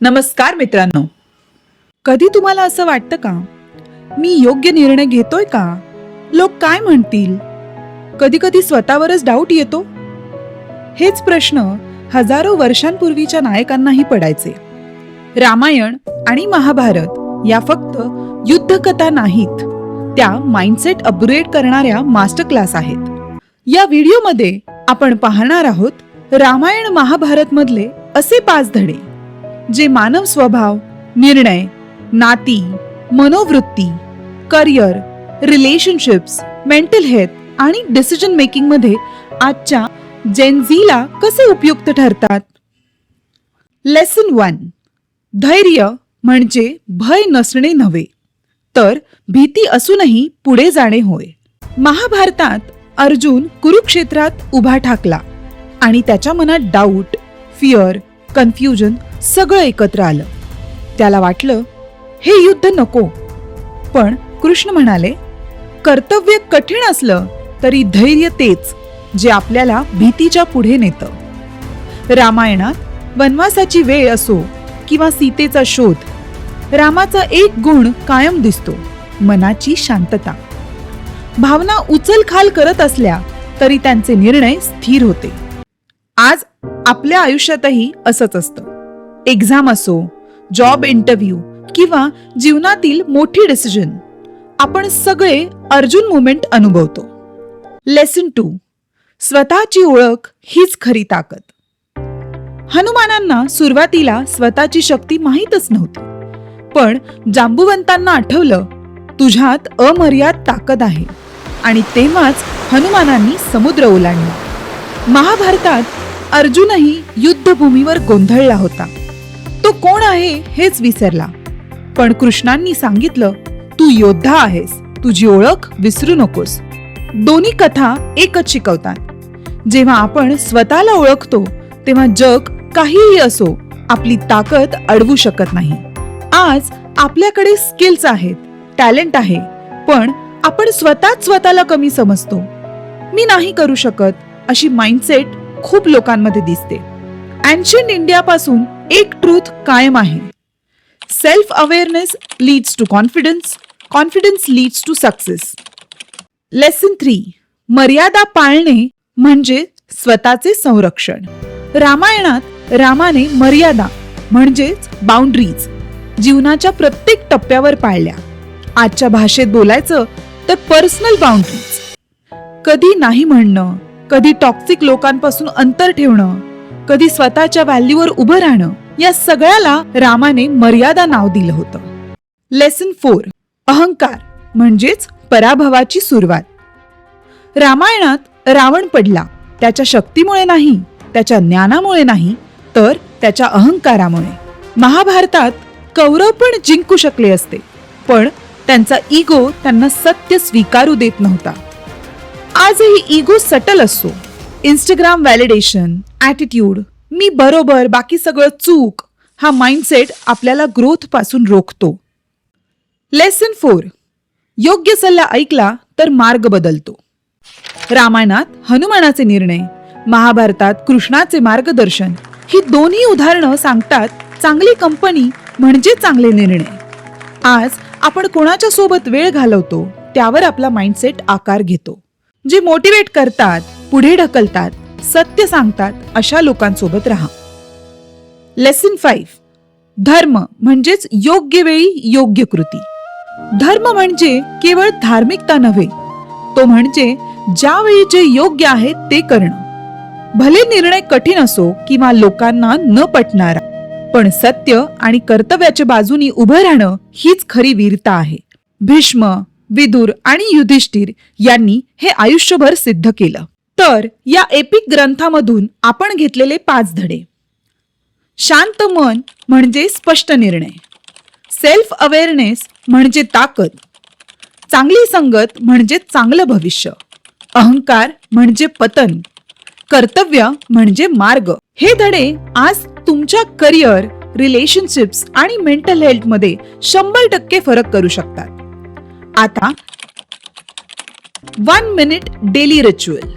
नमस्कार मित्रांनो. कधी तुम्हाला असं वाटतं का? मी योग्य निर्णय घेतोय का? लोक काय म्हणतील? कधी कधी स्वतःवरच डाऊट येतो? हेच प्रश्न हजारो वर्षांपूर्वीच्या नायकांनाही पडायचे. रामायण आणि महाभारत या फक्त युद्धकथा नाहीत. त्या माइंडसेट अपग्रेड करणाऱ्या मास्टर क्लास आहेत. या व्हिडिओमध्ये आपण पाहणार आहोत रामायण महाभारत मधले असे पाच धडे. जे मानव स्वभाव निर्णय नाती मनोवृत्ती करिअर रिलेशनशिप्स मेंटल हेल्थ आणि डिसिजन मेकिंगमध्ये आजच्या जेनझीला कसे उपयुक्त ठरतात? लेसन वन धैर्य म्हणजे भय नसणे नव्हे तर भीती असूनही पुढे जाणे होय. महाभारतात अर्जुन कुरुक्षेत्रात उभा ठाकला आणि त्याच्या मनात डाऊट फिअर कन्फ्युजन सगळं एकत्र आलं. त्याला वाटलं हे युद्ध नको. पण कृष्ण म्हणाले कर्तव्य कठीण असलं तरी धैर्य तेच जे आपल्याला भीतीच्या पुढे नेतं. रामायणात वनवासाची वेळ असो किंवा सीतेचा शोध रामाचा एक गुण कायम दिसतो मनाची शांतता. भावना उचलखाल करत असल्या तरी त्यांचे निर्णय स्थिर होते. आज आपल्या आयुष्यातही असंच असतं. एक्झाम असो जॉब इंटरव्ह्यू किंवा जीवनातील मोठी डिसिजन आपण सगळे अर्जुन मुमेंट अनुभवतो. लेसन टू स्वतःची ओळख हीच खरी ताकद. हनुमानांना सुरुवातीला स्वतःची शक्ती माहीतच नव्हती. पण जांबुवंतांना आठवलं तुझ्यात अमर्याद ताकद आहे. आणि तेव्हाच हनुमानांनी समुद्र ओलांडला. महाभारतात अर्जुनही युद्धभूमीवर गोंधळला होता. तो कोण आहे हेच विसरला. पण कृष्णांनी सांगितलं तू योद्धा आहेस. तुझी ओळख विसरू नकोस. दोन्ही कथा एकच शिकवतात. जेव्हा आपण स्वतःला ओळखतो तेव्हा जग काहीही असो आपली ताकद अडवू शकत नाही. आज आपल्याकडे स्किल्स आहेत टॅलेंट आहे पण आपण स्वतःच स्वतःला कमी समजतो. मी नाही करू शकत अशी माइंडसेट खूप लोकांमध्ये दिसते. अँशियंट इंडियापासून एक ट्रूथ कायम आहे. Self awareness leads to confidence confidence leads to success lesson three मर्यादा पाळणे म्हणजे स्वतःचे संरक्षण. रामायणात रामाने मर्यादा म्हणजेच बाउंड्रीज जीवनाच्या प्रत्येक टप्प्यावर पाळल्या. आजच्या भाषेत बोलायचं तर पर्सनल बाउंड्रीज कधी नाही म्हणणं. कधी टॉक्सिक लोकांपासून अंतर ठेवणं कधी स्वतःच्या व्हॅल्यूवर उभं राहणं या सगळ्याला रामाने मर्यादा नाव दिलं होतं. लेसन फोर अहंकार म्हणजेच पराभवाची सुरुवात. रामायणात रावण पडला त्याच्या शक्तीमुळे नाही त्याच्या ज्ञानामुळे नाही तर त्याच्या अहंकारामुळे. महाभारतात कौरव पण जिंकू शकले असते पण त्यांचा इगो त्यांना सत्य स्वीकारू देत नव्हता. आजही इगो सटल असतो इंस्टाग्राम व्हॅलिडेशन ॲटिट्यूड मी बरोबर बाकी सगळं चूक हा माइंडसेट आपल्याला ग्रोथपासून रोखतो. लेसन फोर योग्य सल्ला ऐकला तर मार्ग बदलतो. रामायणात हनुमानाचे निर्णय महाभारतात कृष्णाचे मार्गदर्शन ही दोन्ही उदाहरणं सांगतात चांगली कंपनी म्हणजे चांगले निर्णय. आज आपण कोणाच्या सोबत वेळ घालवतो त्यावर आपला माइंडसेट आकार घेतो. जे मोटिवेट करतात पुढे ढकलतात सत्य सांगतात अशा लोकांसोबत राहा. लेसन फाईव्ह धर्म म्हणजेच योग्य वेळी योग्य कृती. धर्म म्हणजे केवळ धार्मिकता नव्हे तो म्हणजे ज्यावेळी जे योग्य आहे ते करणं. भले निर्णय कठीण असो किंवा लोकांना न पटणारा पण सत्य आणि कर्तव्याच्या बाजूनी उभं राहणं हीच खरी वीरता आहे. भीष्म विदुर आणि युधिष्ठिर यांनी हे आयुष्यभर सिद्ध केलं. तर या एपिक ग्रंथामधून आपण घेतलेले पाच धडे. शांत मन म्हणजे स्पष्ट निर्णय. सेल्फ अवेअरनेस म्हणजे ताकद. चांगली संगत म्हणजे चांगलं भविष्य. अहंकार म्हणजे पतन. कर्तव्य म्हणजे मार्ग. हे धडे आज तुमच्या करिअर रिलेशनशिप्स आणि मेंटल हेल्थमध्ये शंभर टक्के फरक करू शकतात. आता वन मिनिट डेली रिच्युअल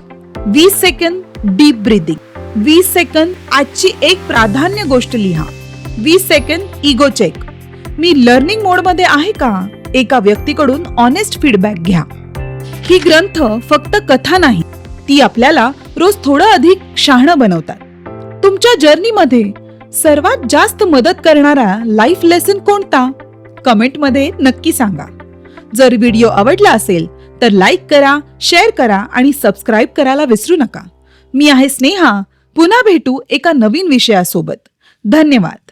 वीस सेकंद डीप ब्रिदिंग वीस सेकंद आजची एक प्राधान्य गोष्ट लिहा. वीस सेकंद इगो चेक मी लर्निंग मोडमध्ये आहे का? एका व्यक्तीकडून ऑनेस्ट फीडबॅक घ्या. ही ग्रंथ फक्त कथा नाही ती आपल्याला रोज थोडं अधिक शहाणं बनवतात. तुमच्या जर्नीमध्ये सर्वात जास्त मदत करणारा लाईफ लेसन कोणता? कमेंटमध्ये नक्की सांगा. जर व्हिडिओ आवडला असेल तर लाईक करा शेअर करा आणि सबस्क्राईब करायला विसरू नका. मी आहे स्नेहा. पुन्हा भेटू एका नवीन विषयासोबत. धन्यवाद.